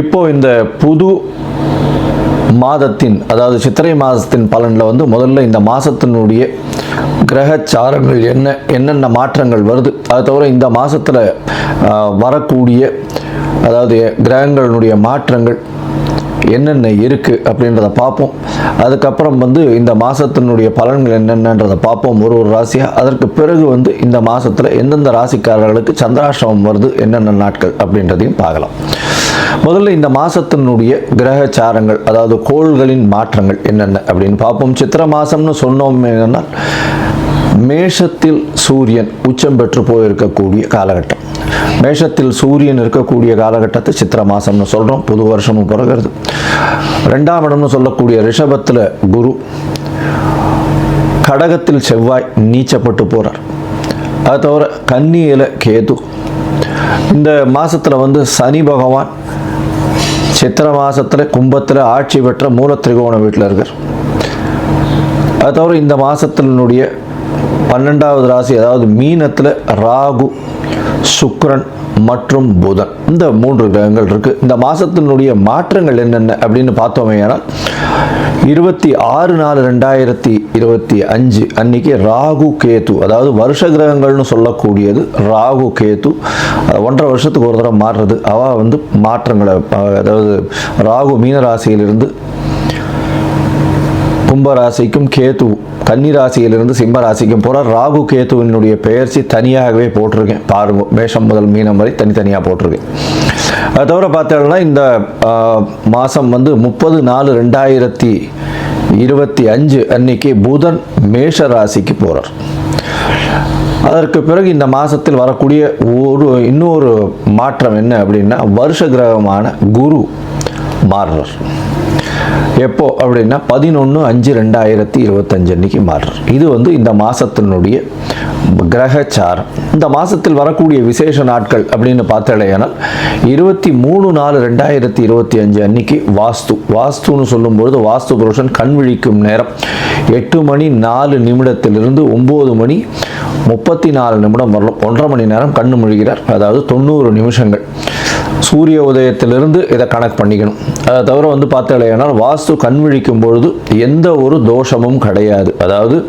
இப்போ இந்த புது மாதத்தின் அதாவது சித்திரை மாதத்தின் பலனில் வந்து முதல்ல இந்த மாதத்தினுடைய கிரகச்சாரங்கள் என்ன என்னென்ன மாற்றங்கள் வருது? அது தவிர இந்த மாதத்தில் வரக்கூடிய அதாவது கிரகங்களுடைய மாற்றங்கள் என்னென்ன இருக்குது அப்படின்றத பார்ப்போம். அதுக்கப்புறம் வந்து இந்த மாதத்தினுடைய பலன்கள் என்னென்னன்றதை பார்ப்போம். ஒரு ஒரு ராசியாக அதற்கு பிறகு வந்து இந்த மாதத்தில் எந்தெந்த ராசிக்காரர்களுக்கு சந்திராஷ்டமம் வருது என்னென்ன நாட்கள் அப்படின்றதையும் பார்க்கலாம். முதல்ல இந்த மாதத்தினுடைய கிரகச்சாரங்கள் அதாவது கோள்களின் மாற்றங்கள் என்னென்ன அப்படின்னு பார்ப்போம். சித்திர மாதம்னு சொன்னோம் என்னென்னா மேஷத்தில் சூரியன் உச்சம் பெற்று போயிருக்கக்கூடிய காலகட்டம். மேஷத்தில் சூரியன் இருக்கக்கூடிய காலகட்டத்தை சித்திர மாதம்னு சொல்கிறோம் புது வருஷமும் பிறகுறது. ரெண்டாம் இடம்னு சொல்லக்கூடிய ரிஷபத்தில் குரு கடகத்தில் செவ்வாய் நீச்சப்பட்டு போகிறார் அதை தவிர கன்னியில் கேது. இந்த மாதத்தில் வந்து சனி பகவான் சித்திர மாதத்தில் கும்பத்தில் ஆட்சி பெற்ற மூல திரிகோண வீட்டில் இருக்கார். அது தவிர இந்த மாதத்தினுடைய பன்னெண்டாவது ராசி அதாவது மீனத்தில் ராகு சுக்ரன் மற்றும் புதன். இந்த மூன்று கிரகங்கள் இருக்குது இந்த மாதத்தினுடைய மாற்றங்கள் என்னென்ன அப்படின்னு பார்த்தோமே ஏன்னா இருபத்தி ஆறு நாலு ரெண்டாயிரத்தி இருபத்தி அஞ்சு அன்னைக்கு ராகு கேத்து அதாவது வருஷ கிரகங்கள்னு சொல்லக்கூடியது ராகு கேத்து ஒன்றரை வருஷத்துக்கு ஒரு தடவை மாறுறது. அவள் வந்து மாற்றங்களை அதாவது ராகு மீனராசியிலிருந்து கும்பராசிக்கும் கேது கன்னிராசியிலிருந்து சிம்மராசிக்கும் போகிற ராகு கேத்துவினுடைய பெயர்ச்சி தனியாகவே போட்டிருக்கேன். பாருங்க மேஷம் முதல் மீனம் வரை தனித்தனியாக போட்டிருக்கேன். அதை தவிர பார்த்தோம்னா இந்த மாதம் வந்து முப்பது நாலு ரெண்டாயிரத்தி இருபத்தி அஞ்சு அன்னைக்கு புதன் மேஷ ராசிக்கு போகிறார் அதற்கு பிறகு இந்த மாதத்தில் வரக்கூடிய ஒரு இன்னொரு மாற்றம் என்ன அப்படின்னா வருஷ கிரகமான குரு மாறுறார். எப்போ அப்படின்னா பதினொன்று அஞ்சு ரெண்டாயிரத்தி இருபத்தஞ்சு அன்னைக்கு மாறுறார் இது வந்து இந்த மாதத்தினுடைய கிரகச்சாரம். இந்த மாதத்தில் வரக்கூடிய விசேஷ நாட்கள் அப்படின்னு பார்த்தாலேயானால் இருபத்தி மூணு நாலு ரெண்டாயிரத்தி இருபத்தி அஞ்சு அன்னைக்கு வாஸ்து. வாஸ்துன்னு சொல்லும்பொழுது வாஸ்து புருஷன் கண் விழிக்கும் நேரம் எட்டு மணி நாலு நிமிடத்திலிருந்து ஒம்பது மணி முப்பத்தி நாலு நிமிடம் வரலாம். ஒன்றரை மணி நேரம் கண்ணு முழுகிறார் அதாவது தொண்ணூறு நிமிஷங்கள். சூரிய உதயத்திலிருந்து இதை கணக்கு பண்ணிக்கணும். அதை தவிர வந்து பார்த்தாலேனால் வாஸ்து கண் விழிக்கும் பொழுது எந்த ஒரு தோஷமும் கிடையாது. அதாவது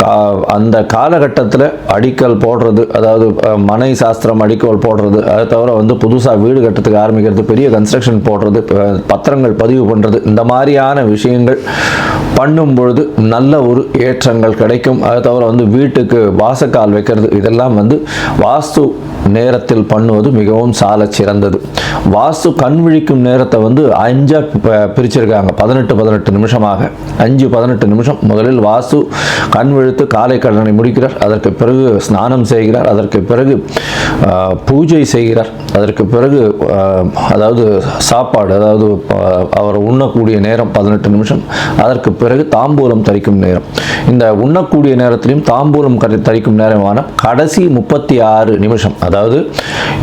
கா- அந்த காலகட்டத்தில் அடிக்கல் போடுறது அதாவது மனை சாஸ்திரம் அடிக்கல் போடுறது அதை தவிர வந்து புதுசாக வீடு கட்டுறதுக்கு ஆரம்பிக்கிறது பெரிய கன்ஸ்ட்ரக்ஷன் போடுறது பத்திரங்கள் பதிவு பண்ணுறது இந்த மாதிரியான விஷயங்கள் பண்ணும் பொழுது நல்ல ஒரு ஏற்றங்கள் கிடைக்கும். அதை தவிர வந்து வீட்டுக்கு வாசக்கால் வைக்கிறது இதெல்லாம் வந்து வாஸ்து நேரத்தில் பண்ணுவது மிகவும் சால சிறந்தது வாஸ்து கண் விழிக்கும் நேரத்தை வந்து அஞ்சா ப- பிரிச்சிருக்காங்க. பதினெட்டு பதினெட்டு நிமிஷமாக. அஞ்சு பதினெட்டு நிமிஷம். முதலில் வாஸ்து கண் விழுத்து காலை கடனை முடிக்கிறார். அதற்கு பிறகு ஸ்நானம் செய்கிறார். அதற்கு பிறகு பூஜை செய்கிறார். அதற்கு பிறகு அதாவது சாப்பாடு அதாவது அவர் உண்ணக்கூடிய நேரம் பதினெட்டு நிமிஷம் அதற்கு பிறகு தாம்பூலம் தரிக்கும் நேரம். இந்த உண்ணக்கூடிய நேரத்திலையும் தாம்பூலம் தரிக்கும் நேரமான கடைசி முப்பத்தி ஆறு நிமிஷம் அதாவது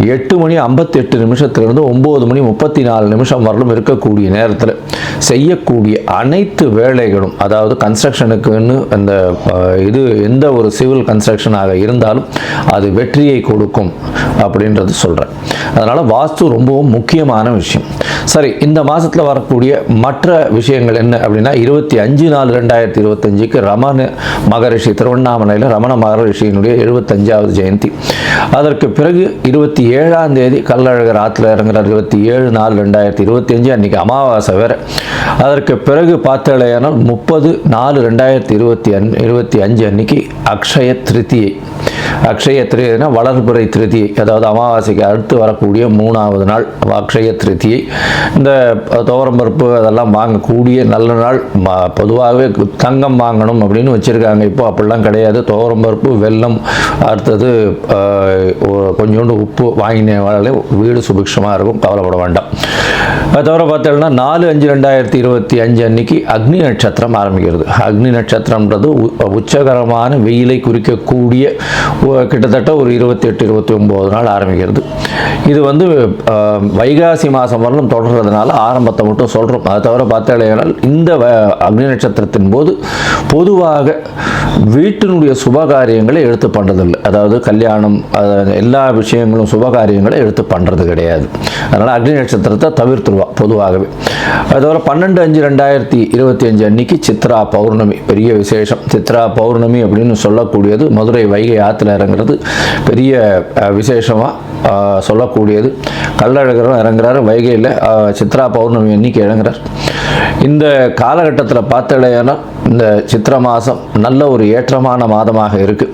எட்டு மணி ஐம்பத்தி எட்டு நிமிஷத்திலிருந்து ஒம்பது மணி முப்பத்தி நாலு நிமிஷம் வரலும் இருக்கக்கூடிய நேரத்தில் செய்யக்கூடிய அனைத்து வேலைகளும் அதாவது கன்ஸ்ட்ரக்ஷனுக்குன்னு அந்த இது எந்த ஒரு சிவில் கன்ஸ்ட்ரக்ஷனாக இருந்தாலும் அது வெற்றியை கொடுக்கும் அப்படின்றது சொல்கிறேன் அதனால் வாஸ்து ரொம்பவும் முக்கியமான விஷயம். சரி இந்த மாதத்தில் வரக்கூடிய மற்ற விஷயங்கள் என்ன அப்படின்னா இருபத்தி அஞ்சு நாலு ரெண்டாயிரத்தி இருபத்தஞ்சுக்கு ரமண மகரிஷி திருவண்ணாமலையில் ரமண மகரிஷியினுடைய எழுபத்தஞ்சாவது ஜெயந்தி. அதற்கு பிறகு இருபத்தி ஏழாம் தேதி கள்ளழகர் ஆற்றுல இறங்குறார். இருபத்தி ஏழு நாலு ரெண்டாயிரத்தி இருபத்தி அஞ்சு அன்றைக்கி அமாவாசை வேறு. அதற்கு பிறகு பார்த்தாலேயானால் முப்பது நாலு ரெண்டாயிரத்தி இருபத்தி அன் இருபத்தி அஞ்சு அன்னைக்கு அக்ஷய திருத்தியை அக்ஷய திருத்தினா வளர்புறை திருத்தியை அதாவது அமாவாசைக்கு அடுத்து வரக்கூடிய மூணாவது நாள் அக்ஷய திருத்தியை இந்த துவரம்பருப்பு அதெல்லாம் வாங்கக்கூடிய நல்ல நாள். பொதுவாகவே தங்கம் வாங்கணும் அப்படின்னு வச்சுருக்காங்க. இப்போ அப்படிலாம் கிடையாது. துவரம்பருப்பு வெல்லம் அடுத்தது ஆஹ், கொஞ்சோண்டு உப்பு வாங்கினாலே வீடு சுபிக்ஷமாக இருக்கும். கவலைப்பட வேண்டாம். அது தவிர பார்த்தோம்னா நாலு அஞ்சு ரெண்டாயிரத்தி இருபத்தி அஞ்சு அன்னைக்கு அக்னி நட்சத்திரம் ஆரம்பிக்கிறது. அக்னி நட்சத்திரம்ன்றது உ- உச்சகரமான வெயிலை குறிக்கக்கூடிய கிட்டத்தட்ட ஒரு இருபத்தி எட்டு இருபத்தி ஒம்பது நாள் ஆரம்பிக்கிறது. இது வந்து வைகாசி மாதம் வரலும் தொடர்றதுனால ஆரம்பத்தை மட்டும் சொல்கிறோம் அதை தவிர பார்த்தாலேனால் இந்த வ- அக்னி நட்சத்திரத்தின் போது பொதுவாக வீட்டினுடைய சுபகாரியங்களை எடுத்து பண்ணுறதில்லை அதாவது கல்யாணம் எல்லா விஷயங்களும் சுபகாரியங்களை எடுத்து பண்ணுறது கிடையாது. அதனால் அக்னி நட்சத்திரத்தை பொதுவாக பொதுவாகவே. அதோட பன்னெண்டு அஞ்சு ரெண்டாயிரத்தி இருபத்தி அஞ்சு அன்னைக்கு சித்ரா பௌர்ணமி. பெரிய விசேஷம். சித்ரா பௌர்ணமி அப்படின்னு சொல்லக்கூடியது. மதுரை வைகை ஆற்றுல இறங்குறது பெரிய விசேஷமாக சொல்லக்கூடியது. கல்லழகரும் இறங்குறாரு. வைகையில் சித்ரா பௌர்ணமி அன்னைக்கு இறங்குறார். இந்த காலகட்டத்தில் பார்த்தடையான இந்த சித்திர மாதம் நல்ல ஒரு ஏற்றமான மாதமாக இருக்குது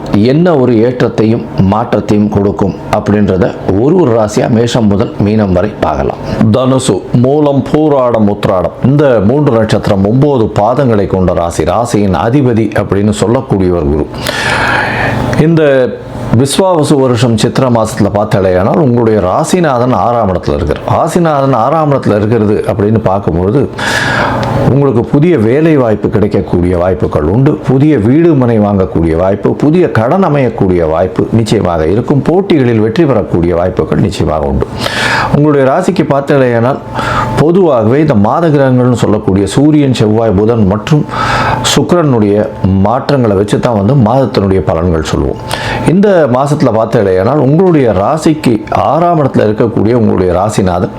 என்ன ஒரு ஏற்றத்தையும் மாற்றத்தையும் கொடுக்கும் அப்படின்றத ஒரு ஒரு ராசியாக மேஷம் முதல் மீனம் வரை பார்க்கலாம். தனுசு மூலம் பூராடம் உத்ராடம் இந்த மூன்று நட்சத்திரம் ஒன்பது பாதங்களை கொண்ட ராசி. ராசியின் அதிபதி அப்படின்னு சொல்லக்கூடியவர் குரு. இந்த விஸ்வாவசு வருஷம் சித்திர மாசத்தில் பார்த்தாலேயானால் உங்களுடைய ராசிநாதன் ஆறாம் இடத்துல இருக்கிறார் ராசிநாதன் ஆறாம் இடத்துல இருக்கிறது அப்படின்னு பார்க்கும்பொழுது உங்களுக்கு புதிய வேலை வாய்ப்பு கிடைக்கக்கூடிய வாய்ப்புகள் உண்டு. புதிய வீடு மனை வாங்கக்கூடிய வாய்ப்பு புதிய கடன் அமையக்கூடிய வாய்ப்பு நிச்சயமாக இருக்கும். போட்டிகளில் வெற்றி பெறக்கூடிய வாய்ப்புகள் நிச்சயமாக உண்டு. உங்களுடைய ராசிக்கு பார்த்தாலேயானால் பொதுவாகவே இந்த மாத கிரகங்கள்னு சொல்லக்கூடிய சூரியன் செவ்வாய் புதன் மற்றும் சுக்கரனுடைய மாற்றங்களை வச்சு தான் வந்து மாதத்தினுடைய பலன்கள் சொல்லுவோம். இந்த மாதத்தில் பார்த்தாலேயானால் உங்களுடைய ராசிக்கு ஆறாம் இடத்துல இருக்கக்கூடிய உங்களுடைய ராசிநாதன்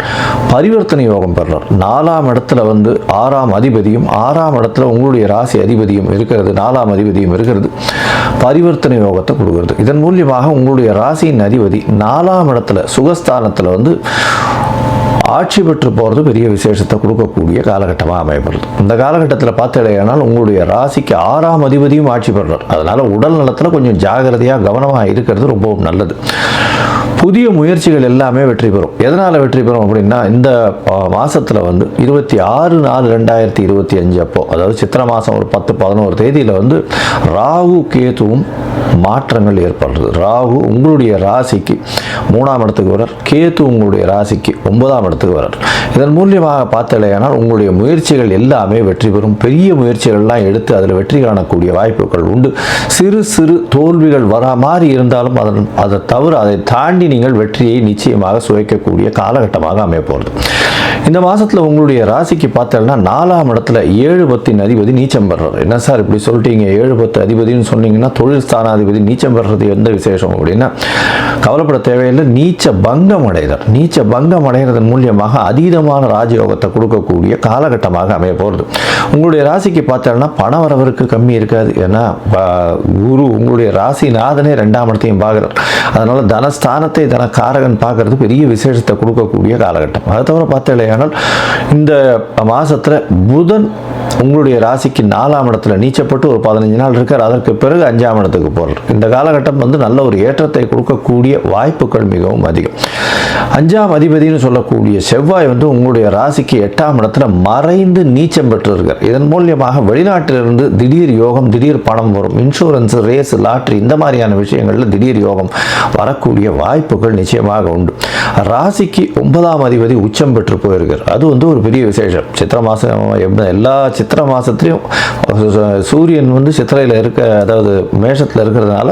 பரிவர்த்தனை யோகம் பெறுறார். நாலாம் இடத்துல வந்து ஆறாம் அதிபதியும் ஆறாம் இடத்துல உங்களுடைய ராசி அதிபதியும் இருக்கிறது. நாலாம் அதிபதியும் இருக்கிறது. பரிவர்த்தனை யோகத்தை கொடுக்கிறது. இதன் மூலியமாக உங்களுடைய ராசியின் அதிபதி நாலாம் இடத்துல சுகஸ்தானத்தில் வந்து ஆட்சி பெற்று போகிறது பெரிய விசேஷத்தை கொடுக்கக்கூடிய காலகட்டமாக அமையப்படுது. இந்த காலகட்டத்தில் பார்த்தாலேயானால் உங்களுடைய ராசிக்கு ஆறாம் அதிபதியும் ஆட்சி பெறுறார். அதனால் உடல் நலத்தில் கொஞ்சம் ஜாகிரதையாக கவனமாக இருக்கிறது ரொம்பவும் நல்லது. புதிய முயற்சிகள் எல்லாமே வெற்றி பெறும். எதனால் வெற்றி பெறும் அப்படின்னா இந்த மாதத்தில் வந்து இருபத்தி ஆறு நாலு ரெண்டாயிரத்தி இருபத்தி அஞ்சு அப்போ அதாவது சித்திரை மாதம் ஒரு பத்து பதினோரு தேதியில் வந்து ராகு கேதுவும் மாற்றங்கள் ஏற்படுறது. ராகு உங்களுடைய ராசிக்கு மூணாம் இடத்துக்கு வரார் கேத்து உங்களுடைய ராசிக்கு ஒன்பதாம் இடத்துக்கு வரார் இதன் மூலியமாக பார்த்தலையானால் உங்களுடைய முயற்சிகள் எல்லாமே வெற்றி பெறும். பெரிய முயற்சிகள்லாம் எடுத்து அதில் வெற்றி காணக்கூடிய வாய்ப்புகள் உண்டு. சிறு சிறு தோல்விகள் வரா மாதிரி இருந்தாலும் அதன் அதை தவிர அதை தாண்டி நீங்கள் வெற்றியை நிச்சயமாக சுவைக்கக்கூடிய காலகட்டமாக அமைய போகிறது. இந்த மாதத்தில் உங்களுடைய ராசிக்கு பார்த்தோம்னா நாலாம் இடத்துல ஏழு பத்தின் அதிபதி நீச்சம் பெறுறாரு. என்ன சார் இப்படி சொல்லிட்டீங்க? ஏழு பத்து அதிபதினு சொன்னீங்கன்னா தொழில் ஸ்தானாதிபதி நீச்சம் பெறுறது எந்த விசேஷம் அப்படின்னா கவலைப்பட தேவையில்லை. நீச்ச பங்கம் அடைதல். நீச்ச பங்கம் அடைகிறதன் மூலியமாக அதீதமான ராஜயோகத்தை கொடுக்கக்கூடிய காலகட்டமாக அமைய போகிறது உங்களுடைய ராசிக்கு பார்த்தோம்னா பண வரவருக்கு கம்மி இருக்காது. ஏன்னா குரு உங்களுடைய ராசிநாதனே ரெண்டாம் இடத்தையும் பார்க்குறார். அதனால தனஸ்தானத்தை தனக்காரகன் பார்க்கறது பெரிய விசேஷத்தை கொடுக்கக்கூடிய காலகட்டம். அதை தவிர பார்த்தலையானால் இந்த மாதத்தில் புதன் உங்களுடைய ராசிக்கு நாலாம் இடத்துல நீச்சப்பட்டு ஒரு பதினஞ்சு நாள் இருக்கார். அதற்கு பிறகு அஞ்சாம் இடத்துக்கு போகிறார் இந்த காலகட்டம் வந்து நல்ல ஒரு ஏற்றத்தை கொடுக்கக்கூடிய வாய்ப்புகள் மிகவும் அதிகம். அஞ்சாம் அதிபதினு சொல்லக்கூடிய செவ்வாய் வந்து உங்களுடைய ராசிக்கு எட்டாம் இடத்துல மறைந்து நீச்சம் பெற்றிருக்கார். இதன் மூலியமாக வெளிநாட்டிலிருந்து திடீர் யோகம் திடீர் பணம் வரும். இன்சூரன்ஸ் ரேஸ் லாட்ரி இந்த மாதிரியான விஷயங்களில் திடீர் யோகம் வரக்கூடிய வாய்ப்புகள் நிச்சயமாக உண்டு. ராசிக்கு ஒன்பதாம் அதிபதி உச்சம் பெற்று போயிருக்கார் அது வந்து ஒரு பெரிய விசேஷம். சித்திர மாதம் எப்படி எல்லா சித்திர மாதத்துலேயும் சூரியன் வந்து சித்திரையில் இருக்க அதாவது மேஷத்தில் இருக்கிறதுனால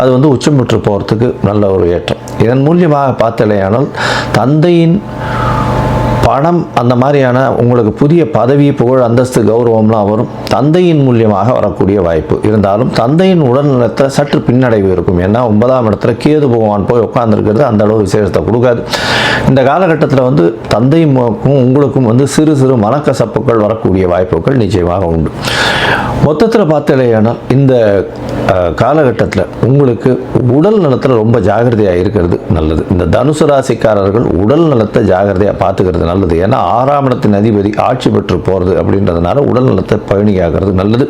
அது வந்து உச்சம் பெற்று போகிறதுக்கு நல்ல ஒரு ஏற்றம். இதன் மூலியமாக பார்த்தலையானால் தந்தையின் பணம் அந்த மாதிரியான உங்களுக்கு புதிய பதவி புகழ் அந்தஸ்து கௌரவம்லாம் வரும். தந்தையின் மூலியமாக வரக்கூடிய வாய்ப்பு. இருந்தாலும் தந்தையின் உடல்நலத்தை சற்று பின்னடைவு இருக்கும். ஏன்னா ஒன்பதாம் இடத்துல கேது பகவான் போய் உட்காந்துருக்கிறது அந்த அளவு விசேஷத்தை கொடுக்காது. இந்த காலகட்டத்தில் வந்து தந்தைக்கும் உங்களுக்கும் வந்து சிறு சிறு மனக்கசப்புகள் வரக்கூடிய வாய்ப்புகள் நிச்சயமாக உண்டு. மொத்தத்தில் பார்த்தலையானால் இந்த காலகட்டத்தில் உங்களுக்கு உடல் நலத்தில் ரொம்ப ஜாகிரதையாக இருக்கிறது நல்லது. இந்த தனுசு ராசிக்காரர்கள் உடல் நலத்தை ஜாகிரதையாக பார்த்துக்கிறது நல்லது நல்லது ஏன்னா ஆறாம் இடத்தின் அதிபதி ஆட்சி பெற்று போகிறது அப்படின்றதுனால உடல் நலத்தை பயணியாகிறது நல்லது.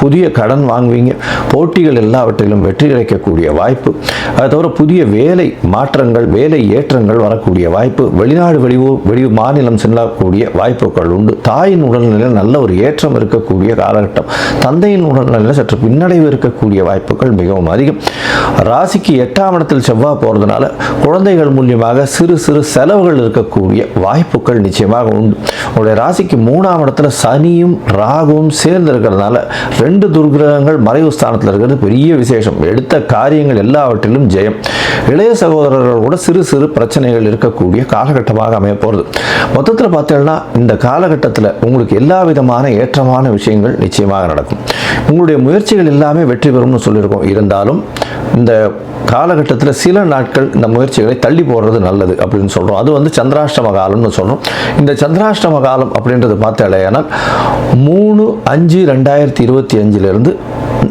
புதிய கடன் வாங்குவீங்க. போட்டிகள் எல்லாவற்றிலும் வெற்றி கிடைக்கக்கூடிய வாய்ப்பு. அதை தவிர புதிய வேலை மாற்றங்கள் வேலை ஏற்றங்கள் வரக்கூடிய வாய்ப்பு. வெளிநாடு வெளியூர் வெளி மாநிலம் செல்லக்கூடிய வாய்ப்புகள் உண்டு. தாயின் உடல்நிலையில் நல்ல ஒரு ஏற்றம் இருக்கக்கூடிய காலகட்டம். தந்தையின் உடல்நிலையில் சற்று பின்னடைவு இருக்கக்கூடிய வாய்ப்புகள் மிகவும் அதிகம். ராசிக்கு எட்டாம் இடத்தில் செவ்வாய் போகிறதுனால குழந்தைகள் மூலியமாக சிறு சிறு செலவுகள் இருக்கக்கூடிய வாய்ப்பு வாய்ப்புகள் நிச்சயமாக உண்டு. உங்களுடைய ராசிக்கு மூணாம் இடத்துல சனியும் ராகுவும் சேர்ந்து இருக்கிறதுனால ரெண்டு துர்கிரகங்கள் மறைவு ஸ்தானத்தில் இருக்கிறது பெரிய விசேஷம். எடுத்த காரியங்கள் எல்லாவற்றிலும் ஜெயம். இளைய சகோதரர்கள் கூட சிறு சிறு பிரச்சனைகள் இருக்கக்கூடிய காலகட்டமாக அமைய போகிறது மொத்தத்தில் பார்த்தீங்கன்னா இந்த காலகட்டத்தில் உங்களுக்கு எல்லா விதமான ஏற்றமான விஷயங்கள் நிச்சயமாக நடக்கும். உங்களுடைய முயற்சிகள் எல்லாமே வெற்றி பெறும்னு சொல்லியிருக்கோம். இருந்தாலும் இந்த காலகட்டத்தில் சில நாட்கள் இந்த முயற்சிகளை தள்ளி போடுறது நல்லது அப்படின்னு சொல்கிறோம் அது வந்து சந்திராஷ்டம காலம்னு சொல்கிறோம் இந்த சந்திராஷ்டம காலம் அப்படின்றது பார்த்தாலேயானால் மூணு அஞ்சு ரெண்டாயிரத்தி இருபத்தி அஞ்சிலிருந்து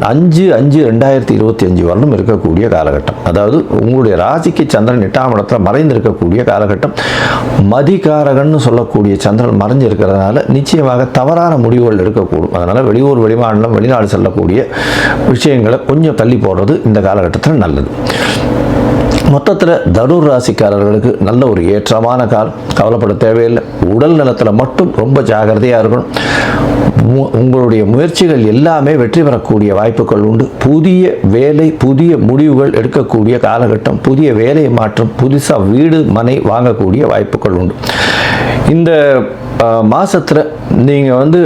அஞ்சு அஞ்சு ரெண்டாயிரத்தி இருபத்தி அஞ்சு வரலும் இருக்கக்கூடிய காலகட்டம். அதாவது உங்களுடைய ராசிக்கு சந்திரன் எட்டாம் இடத்துல மறைந்திருக்கக்கூடிய காலகட்டம். மதிகாரகன்னு சொல்லக்கூடிய சந்திரன் மறைஞ்சு இருக்கிறதுனால நிச்சயமாக தவறான முடிவுகள் எடுக்கக்கூடும் அதனால் வெளியூர் வெளிமாநிலம் வெளிநாடு செல்லக்கூடிய விஷயங்களை கொஞ்சம் தள்ளி போடுறது இந்த காலகட்டம் காலகட்டத்தில் நல்லது. மொத்தத்தில் தனுர் ராசிக்காரர்களுக்கு நல்ல ஒரு ஏற்றமான காலம் கவலைப்பட தேவையில்லை. உடல் நலத்தில் மட்டும் ரொம்ப ஜாகிரதையாக இருக்கணும். உங்களுடைய முயற்சிகள் எல்லாமே வெற்றி பெறக்கூடிய வாய்ப்புகள் உண்டு. புதிய வேலை புதிய முடிவுகள் எடுக்கக்கூடிய காலகட்டம் புதிய வேலை மாற்றம் புதுசாக வீடு மனை வாங்கக்கூடிய வாய்ப்புகள் உண்டு. இந்த மாதத்தில் நீங்கள் வந்து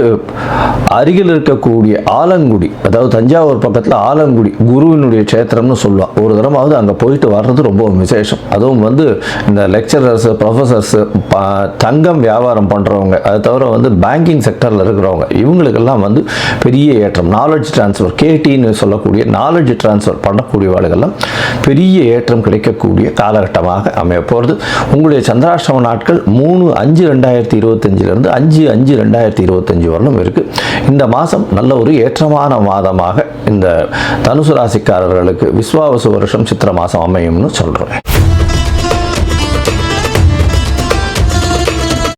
அருகில் இருக்கக்கூடிய ஆலங்குடி அதாவது தஞ்சாவூர் பக்கத்தில் ஆலங்குடி குருவினுடைய க்ஷேத்திரம்னு சொல்லுவான் ஒரு தடவாவது அங்கே போயிட்டு வர்றது ரொம்ப விசேஷம். அதுவும் வந்து இந்த லெக்சரர்ஸு ப்ரொஃபஸர்ஸு தங்கம் வியாபாரம் பண்ணுறவங்க அது தவிர வந்து பேங்கிங் செக்டரில் இருக்கிறவங்க இவங்களுக்கெல்லாம் வந்து பெரிய ஏற்றம். நாலேஜ் டிரான்ஸ்ஃபர் கேடின்னு சொல்லக்கூடிய நாலேஜ் ட்ரான்ஸ்ஃபர் பண்ணக்கூடியவர்களுக்கெல்லாம் பெரிய ஏற்றம் கிடைக்கக்கூடிய காலகட்டமாக அமைய போகிறது உங்களுடைய சந்திராஷ்டம நாட்கள் மூணு அஞ்சு ரெண்டாயிரத்தி இருந்து அஞ்சு அஞ்சு ரெண்டாயிரத்தி இருபத்தஞ்சு வரலும் இருக்குது இந்த மாதம் நல்ல ஒரு ஏற்றமான மாதமாக இந்த தனுசு ராசிக்காரர்களுக்கு விஸ்வாவசு வருஷம் சித்திர மாதம் அமையும்னு சொல்கிறேன்